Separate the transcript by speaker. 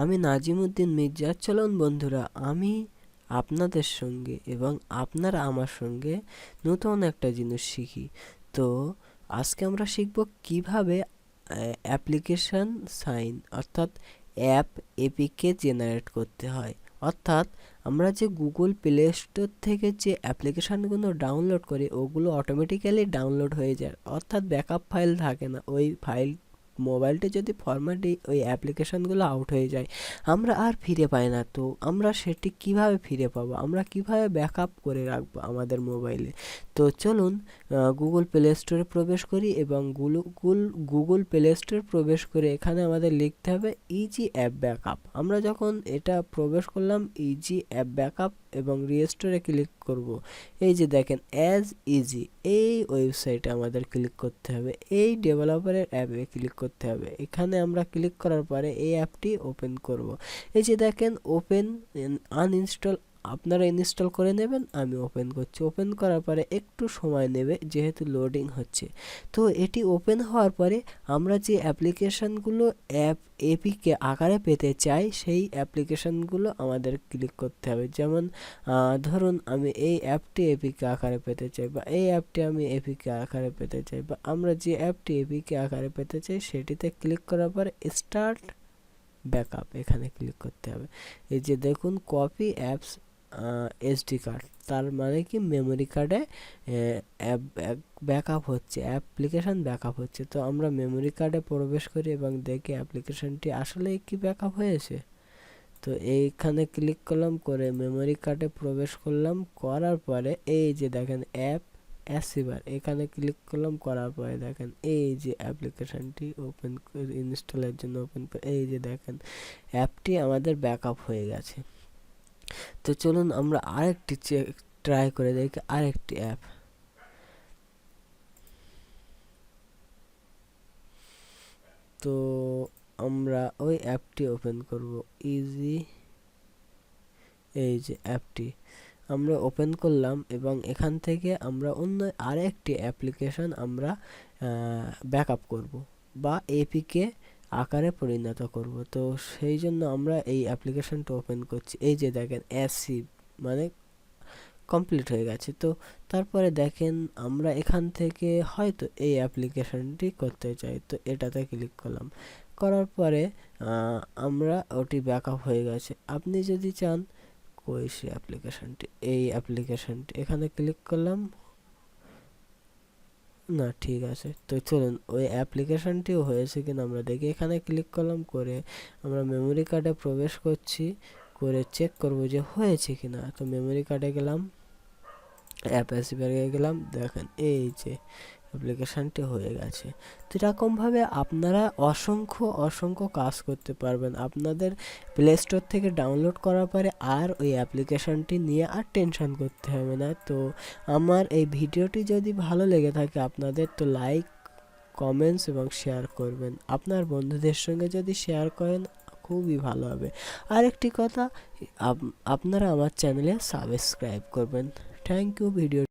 Speaker 1: আমি নাজিমুদ্দিন মির্জা। চলুন বন্ধুরা, আমি আপনাদের সঙ্গে এবং আপনারা আমার সঙ্গে নতুন একটা জিনিস শিখি। তো আজকে আমরা শিখব কীভাবে অ্যাপ্লিকেশন সাইন অর্থাৎ অ্যাপ এপিকে জেনারেট করতে হয়। অর্থাৎ আমরা যে গুগল প্লে স্টোর থেকে যে অ্যাপ্লিকেশানগুলো ডাউনলোড করি, ওগুলো অটোমেটিক্যালি ডাউনলোড হয়ে যায়। অর্থাৎ ব্যাকআপ ফাইল থাকে না, ওই ফাইল মোবাইলটা যদি ফরম্যাটে ওই অ্যাপ্লিকেশানগুলো আউট হয়ে যায়, আমরা আর ফিরে পাই না। তো আমরা সেটি কীভাবে ফিরে পাবো? আমরা কীভাবে ব্যাকআপ করে রাখব আমাদের মোবাইলে? তো চলুন গুগল প্লে স্টোরে প্রবেশ করি এবং গুগল গুগল প্লে স্টোরে প্রবেশ করে এখানে আমাদের লিখতে হবে ইজি অ্যাপ ব্যাকআপ আমরা যখন এটা প্রবেশ করলাম ইজি অ্যাপ ব্যাকআপ এবং রিস্টোরে ক্লিক করব, এই যে দেখেন অ্যাজ ইজি এই ওয়েবসাইটে আমাদের ক্লিক করতে হবে। এই ডেভেলপারের অ্যাপে ক্লিক করতে হবে। এখানে আমরা ক্লিক করার পরে এই অ্যাপটি ওপেন করব। এই যে দেখেন ওপেন আনইনস্টল আপনারা ইনস্টল করে নেবেন, আমি ওপেন করছি। ওপেন করার পরে একটু সময় নেবে, যেহেতু লোডিং হচ্ছে। তো এটি ওপেন হওয়ার পরে আমরা যে অ্যাপ্লিকেশানগুলো অ্যাপ এপিকে আকারে পেতে চাই, সেই অ্যাপ্লিকেশানগুলো আমাদের ক্লিক করতে হবে। যেমন ধরুন আমি এই অ্যাপটি এপিকে আকারে পেতে চাই বা এই অ্যাপটি আমি এপিকে আকারে পেতে চাই বা আমরা যে অ্যাপটি এপিকে আকারে পেতে চাই, সেটিতে ক্লিক করার পর স্টার্ট ব্যাকআপ এখানে ক্লিক করতে হবে। এই যে দেখুন, কপি অ্যাপস এসডি কার্ড তার মানে কি মেমোরি কার্ডে অ্যাপ ব্যাকআপ হচ্ছে অ্যাপ্লিকেশান ব্যাকআপ হচ্ছে। তো আমরা মেমোরি কার্ডে প্রবেশ করি এবং দেখি অ্যাপ্লিকেশানটি আসলে কি ব্যাকআপ হয়েছে। তো এইখানে ক্লিক করলাম, করে মেমোরি কার্ডে প্রবেশ করলাম। করার পরে এই যে দেখেন অ্যাপ অ্যাসিভার এখানে ক্লিক করলাম, করার পরে দেখেন এই যে অ্যাপ্লিকেশানটি ওপেন ইনস্টলের জন্য ওপেন এই যে দেখেন অ্যাপটি আমাদের ব্যাকআপ হয়ে গেছে। তো চলুন আমরা আরেকটি ট্রাই করে দেখি, আরেকটি অ্যাপ তো আমরা ওই অ্যাপটি ওপেন করব। ইজি এই যে অ্যাপটি আমরা ওপেন করলাম এবং এখান থেকে আমরা অন্য আরেকটি অ্যাপ্লিকেশন আমরা ব্যাকআপ করব বা এপিকে আকারে পরিণত করব। তো সেই জন্য আমরা এই অ্যাপ্লিকেশনটা ওপেন করছি। এই যে দেখেন অ্যাসিভ মানে কমপ্লিট হয়ে গেছে। তো তারপরে দেখেন, আমরা এখান থেকে হয়তো এই অ্যাপ্লিকেশনটি করতে চাই। তো এটাতে ক্লিক করলাম। করার পরে আমরা ওটি ব্যাকআপ হয়ে গেছে। আপনি যদি চান কই সে অ্যাপ্লিকেশনটি এই অ্যাপ্লিকেশনটি এখানে ক্লিক করলাম। না, ঠিক আছে। তো চলুন, ওই অ্যাপ্লিকেশানটিও হয়েছে কিনা আমরা দেখি। এখানে ক্লিক করলাম, করে আমরা মেমোরি কার্ডে প্রবেশ করছি, করে চেক করব যে হয়েছে কিনা। তো মেমোরি কার্ডে গেলাম অ্যাপ অ্যাসিভারে গেলাম, দেখেন, এই যে অ্যাপ্লিকেশানটি হয়ে গেছে। তো এরকমভাবে আপনারা অসংখ্য অসংখ্য কাজ করতে পারবেন। আপনাদের প্লে স্টোর থেকে ডাউনলোড করার পরে আর ওই অ্যাপ্লিকেশানটি নিয়ে আর টেনশন করতে হবে না। তো আমার এই ভিডিওটি যদি ভালো লেগে থাকে আপনাদের, তো লাইক কমেন্টস এবং শেয়ার করবেন। আপনার বন্ধুদের সঙ্গে যদি শেয়ার করেন, খুবই ভালো হবে। আরেকটি কথা আপনারা আমার চ্যানেলে সাবস্ক্রাইব করবেন। Thank you video